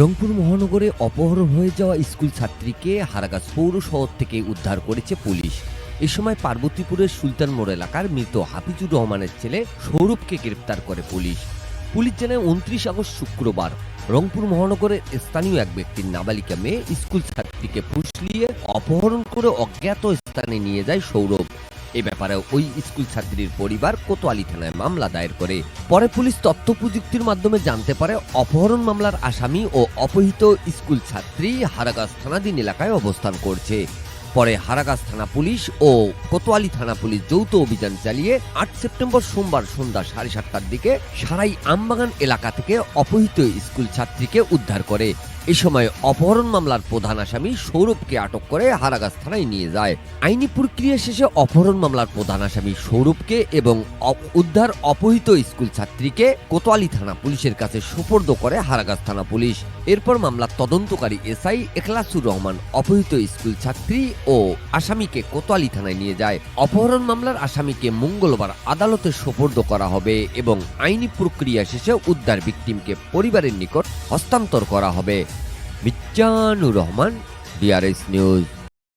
রংপুর মহানগরে অপহরণ হয়ে যাওয়া স্কুল ছাত্রীকে হারাগাছ পৌর শহর থেকে উদ্ধার করেছে পুলিশ। এ সময় পার্বতীপুরের সুলতান মোড় এলাকার মৃত হাফিজুর রহমানের ছেলে সৌরভকে গ্রেপ্তার করে পুলিশ। পুলিশ জানায় উনত্রিশ আগস্ট শুক্রবার রংপুর মহানগরের স্থানীয় এক ব্যক্তির নাবালিকা মেয়ে স্কুল ছাত্রীকে ফুসলিয়ে অপহরণ করে অজ্ঞাত স্থানে নিয়ে যায় সৌরভ। এ ব্যাপারে ওই স্কুল ছাত্রীর পরিবার কোতোয়ালি থানায় মামলা দায়ের করে। পরে পুলিশ তথ্য প্রযুক্তির মাধ্যমে জানতে পারে, অপহরণ মামলার আসামি ও অপহৃত স্কুল ছাত্রী হারাগাছ থানাধীন এলাকায় অবস্থান করছে। পরে হারাগাছ থানা পুলিশ ও কোতোয়ালি থানা পুলিশ যৌথ অভিযান চালিয়ে আট সেপ্টেম্বর সোমবার সন্ধ্যা সাড়ে সাতটার দিকে সারাই আমবাগান এলাকা থেকে অপহৃত স্কুল ছাত্রীকে উদ্ধার করে। এ সময় অপহরণ মামলার প্রধান আসামি সৌরভকে আটক করে হারাগাছ থানায় নিয়ে যায়। আইনি প্রক্রিয়া শেষে অপহরণ মামলার প্রধান আসামি সৌরভকে এবং উদ্ধার অপহৃত স্কুল ছাত্রীকে কোতোয়ালি থানা পুলিশের কাছে সুপর্দ করে হারাগাছ থানা পুলিশ। এরপর মামলার তদন্তকারী এসআই এখলাসুর রহমান অপহৃত স্কুল ছাত্রী ও আসামিকে কোতোয়ালি থানায় নিয়ে যায়। অপহরণ মামলার আসামিকে মঙ্গলবার আদালতে সোপর্দ করা হবে এবং আইনি প্রক্রিয়া শেষে উদ্ধার ভিকটিমকে পরিবারের নিকট হস্তান্তর করা হবে। Mizanur Rahman DRS news